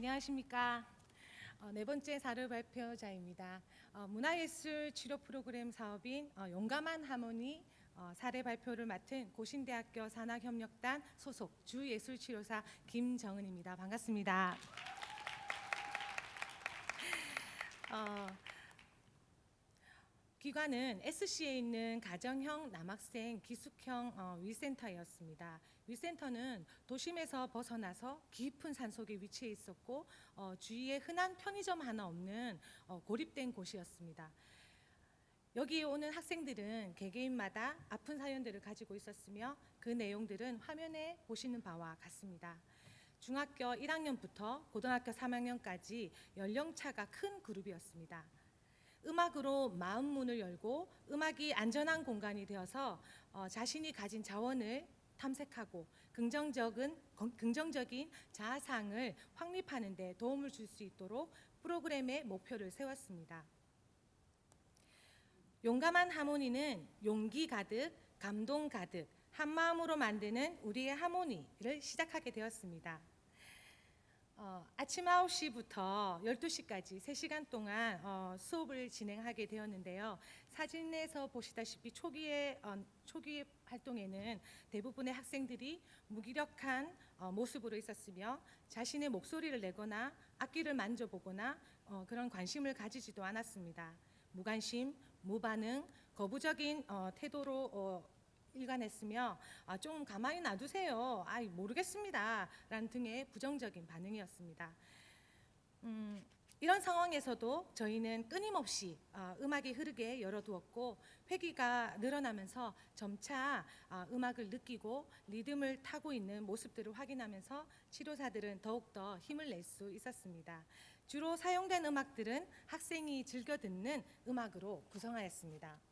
안녕하십니까. 어, 네 번째 사례 발표자입니다. 어, 문화예술 치료 프로그램 사업인 어, 용감한 하모니 어, 사례 발표를 맡은 고신대학교 산학협력단 소속 주예술치료사 김정은입니다. 반갑습니다. 어, 기관은 SC에 있는 가정형 남학생 기숙형 어, 위센터였습니다. 위센터는 도심에서 벗어나서 깊은 산속에 위치해 있었고 어, 주위에 흔한 편의점 하나 없는 어, 고립된 곳이었습니다. 여기에 오는 학생들은 개개인마다 아픈 사연들을 가지고 있었으며 그 내용들은 화면에 보시는 바와 같습니다. 중학교 1학년부터 고등학교 3학년까지 연령차가 큰 그룹이었습니다. 음악으로 마음 문을 열고 음악이 안전한 공간이 되어서 어, 자신이 가진 자원을 탐색하고 긍정적인 건- 긍정적인 자아상을 확립하는 데 도움을 줄 수 있도록 프로그램의 목표를 세웠습니다. 용감한 하모니는 용기 가득, 감동 가득, 한 마음으로 만드는 우리의 하모니를 시작하게 되었습니다. 어, 아침 9시부터 12시까지 3시간 동안 어, 수업을 진행하게 되었는데요. 사진에서 보시다시피 초기의 어, 초기 활동에는 대부분의 학생들이 무기력한 어, 모습으로 있었으며 자신의 목소리를 내거나 악기를 만져보거나 어, 그런 관심을 가지지도 않았습니다. 무관심, 무반응, 거부적인 어, 태도로 어, 일관했으며 아, 좀 가만히 놔두세요. 아, 모르겠습니다.라는 등의 부정적인 반응이었습니다. 음, 이런 상황에서도 저희는 끊임없이 아, 음악이 흐르게 열어두었고 회기가 늘어나면서 점차 아, 음악을 느끼고 리듬을 타고 있는 모습들을 확인하면서 치료사들은 더욱더 힘을 낼 수 있었습니다. 주로 사용된 음악들은 학생이 즐겨 듣는 음악으로 구성하였습니다.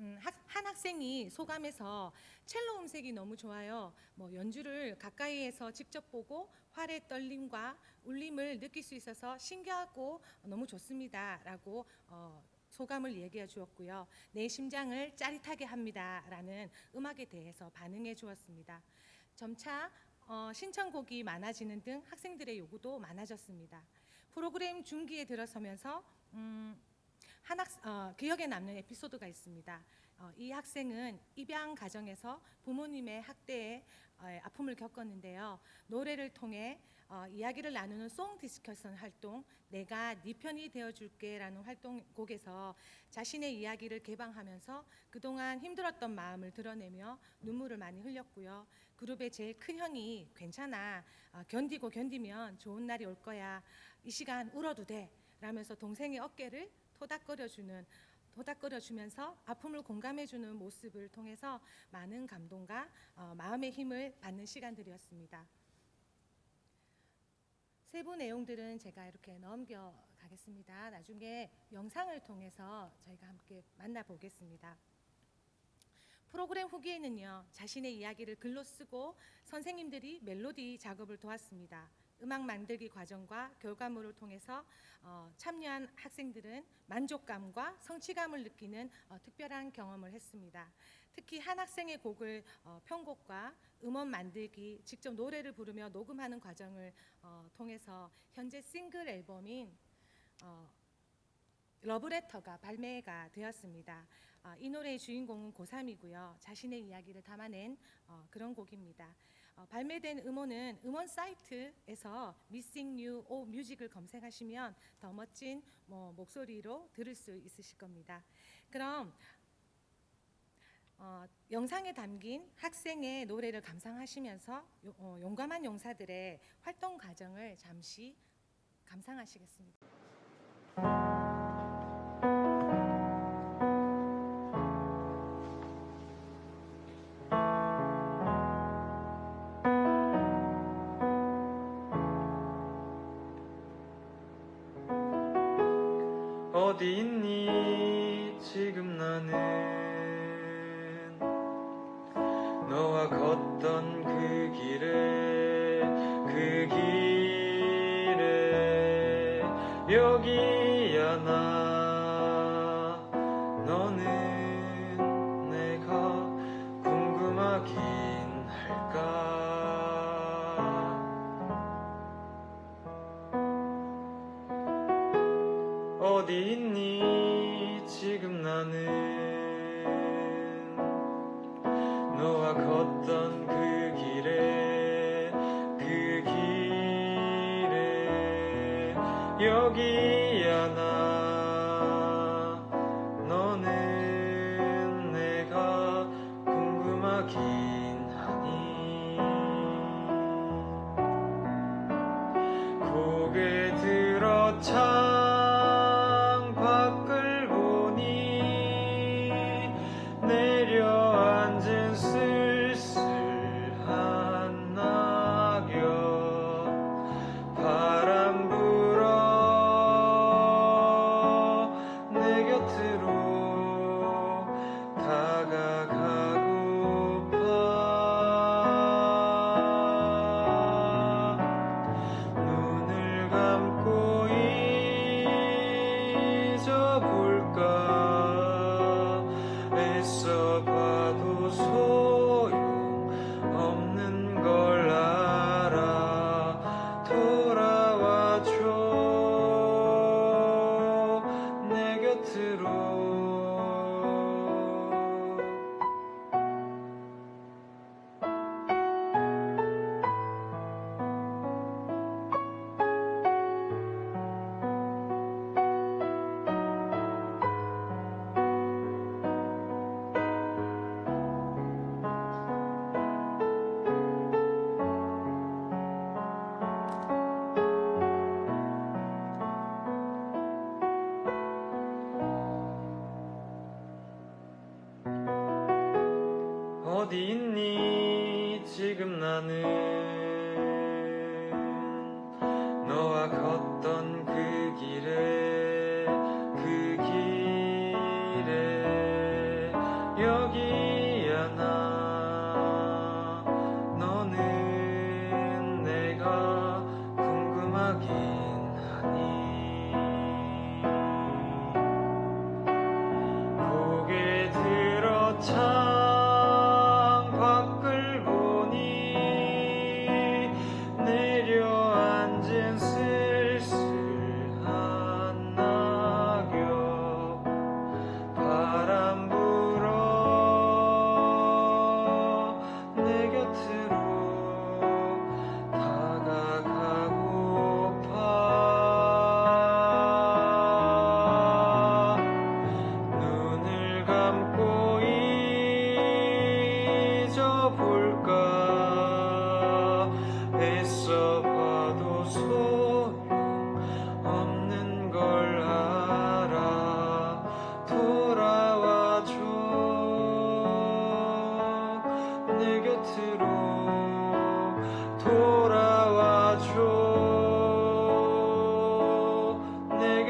음, 학- 한 학생이 소감해서 첼로 음색이 너무 좋아요. 뭐 연주를 가까이에서 직접 보고 활의 떨림과 울림을 느낄 수 있어서 신기하고 너무 좋습니다라고 어, 소감을 얘기해 주었고요. 내 심장을 짜릿하게 합니다라는 음악에 대해서 반응해 주었습니다. 점차 어, 신청곡이 많아지는 등 학생들의 요구도 많아졌습니다. 프로그램 중기에 들어서면서 음, 한 학, 어, 기억에 남는 에피소드가 있습니다. 어, 이 학생은 입양 가정에서 부모님의 학대에 어, 아픔을 겪었는데요. 노래를 통해 어, 이야기를 나누는 송 디스커션 활동, 내가 네 편이 되어줄게라는 활동곡에서 자신의 이야기를 개방하면서 그동안 힘들었던 마음을 드러내며 눈물을 많이 흘렸고요. 그룹의 제일 큰 형이 괜찮아, 어, 견디고 견디면 좋은 날이 올 거야. 이 시간 울어도 돼. 라면서 동생의 어깨를 토닥거려주는 토닥거려주면서 아픔을 공감해주는 모습을 통해서 많은 감동과 어, 마음의 힘을 받는 시간들이었습니다. 세부 내용들은 제가 이렇게 넘겨가겠습니다. 나중에 영상을 통해서 저희가 함께 만나보겠습니다. 프로그램 후기에는요, 자신의 이야기를 글로 쓰고 선생님들이 멜로디 작업을 도왔습니다. 음악 만들기 과정과 결과물을 통해서 어, 참여한 학생들은 만족감과 성취감을 느끼는 어, 특별한 경험을 했습니다. 특히 한 학생의 곡을 어, 편곡과 음원 만들기, 직접 노래를 부르며 녹음하는 과정을 어, 통해서 현재 싱글 앨범인 어, 러브레터가 발매가 되었습니다. 아, 이 노래의 주인공은 고3이고요. 자신의 이야기를 담아낸 어, 그런 곡입니다. 어, 발매된 음원은 음원 사이트에서 Missing You O 뮤직을 검색하시면 더 멋진 뭐, 목소리로 들을 수 있으실 겁니다. 그럼 어, 영상에 담긴 학생의 노래를 감상하시면서 요- 어, 용감한 용사들의 활동 과정을 잠시 감상하시겠습니다. 어디 있니? 지금 나는 너와 걷던 그 길에 그 길에 여기야 나. 너는 걷던 그 길에 그 길에 여기야 나. 너는 내가 궁금하긴 하니. 고개 들어 창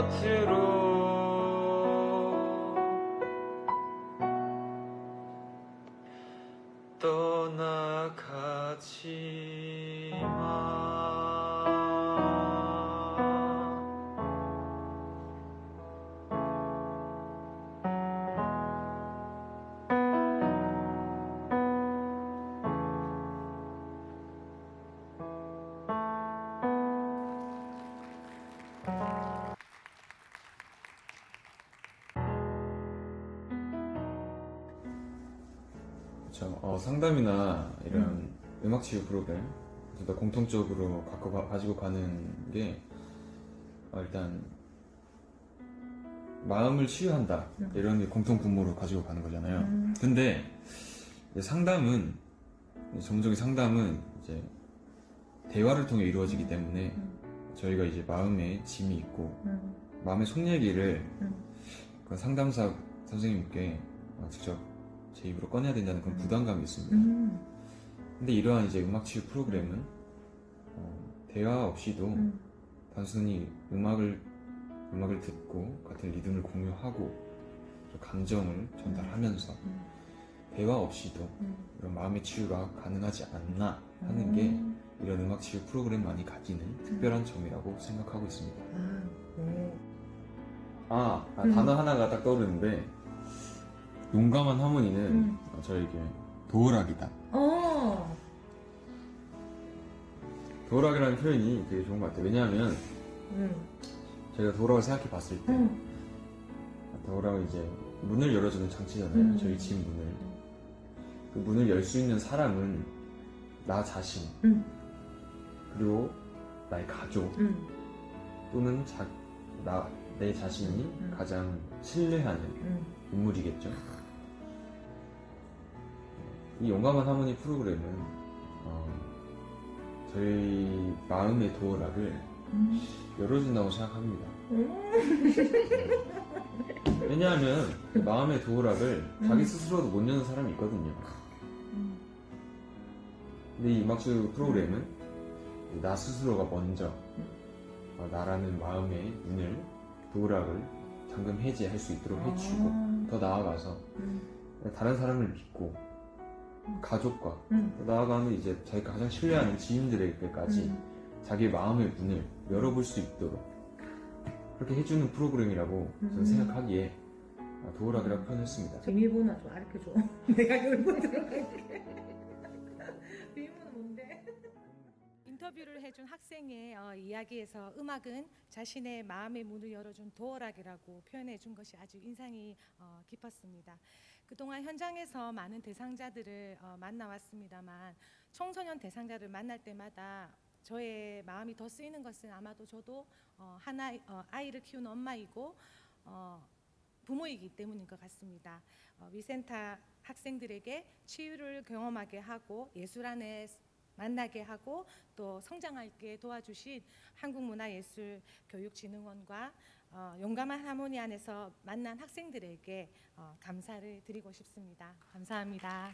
곁으로 그렇죠. 어, 상담이나 이런 음. 악 치유 프로그램 둘다 공통적으로 갖고 가, 가지고 가는 게 어, 일단 마음을 치유한다 이런 게 공통 분모로 가지고 가는 거잖아요. 음. 근데 상담은 전문적인 상담은 이제 대화를 통해 이루어지기 때문에 음. 저희가 이제 마음에 짐이 있고 음, 마음의 속 얘기를 음. 그 상담사 선생님께 어, 직접 제 입으로 꺼내야 된다는 그런 음. 부담감이 있습니다. 음, 근데 이러한 이제 음악 치유 프로그램은 어, 대화 없이도 음. 단순히 음악을 음악을 듣고 같은 리듬을 공유하고 또 감정을 전달하면서 음. 대화 없이도 음. 이런 마음의 치유가 가능하지 않나 하는 게 음. 이런 음악 치유 프로그램만이 가지는 특별한 점이라고 생각하고 있습니다. 아, 네. 아, 아, 음. 단어 하나가 딱 떠오르는데 용감한 하모니는 음. 어, 저에게 도어락이다. 어, 도어락이라는 표현이 되게 좋은 것 같아요. 왜냐하면 음, 저희가 도어락을 생각해 봤을 때 음, 도어락은 이제 문을 열어주는 장치잖아요. 음. 저희 집 문을. 그 문을 열 수 있는 사람은 나 자신 음. 그리고 나의 가족 음. 또는 자, 나, 내 자신이 음. 가장 신뢰하는 음. 인물이겠죠. 이 용감한 하모니 프로그램은 어, 저희 마음의 도어락을 음. 열어준다고 생각합니다. 음. 왜냐하면 그 마음의 도어락을 음. 자기 스스로도 못 여는 사람이 있거든요. 음. 근데 이 음악주 프로그램은 나 스스로가 먼저 어, 나라는 마음의 문을 도어락을 잠금 해제할 수 있도록 해주고 아. 더 나아가서 음. 다른 사람을 믿고 가족과 음. 더 나아가면 이제 자기가 가장 신뢰하는 지인들에게까지 음. 자기의 마음의 문을 열어볼 수 있도록 그렇게 해주는 프로그램이라고 저는 음. 생각하기에 아, 도어락이라고 표현했습니다. 비밀번호 좀 알려줘. 내가 열고 들어갈게. 비밀번호 뭔데? 인터뷰를 해준 학생의 어, 이야기에서 음악은 자신의 마음의 문을 열어준 도어락이라고 표현해 준 것이 아주 인상이 어, 깊었습니다. 그동안 현장에서 많은 대상자들을 어, 만나왔습니다만 청소년 대상자를 만날 때마다 저의 마음이 더 쓰이는 것은 아마도 저도 어, 하나 어, 아이를 키우는 엄마이고 어, 부모이기 때문인 것 같습니다. 어, 위센타 학생들에게 치유를 경험하게 하고 예술 안에 만나게 하고 또 성장하게 도와주신 한국문화예술교육진흥원과 어, 용감한 하모니 안에서 만난 학생들에게 어, 감사를 드리고 싶습니다. 감사합니다.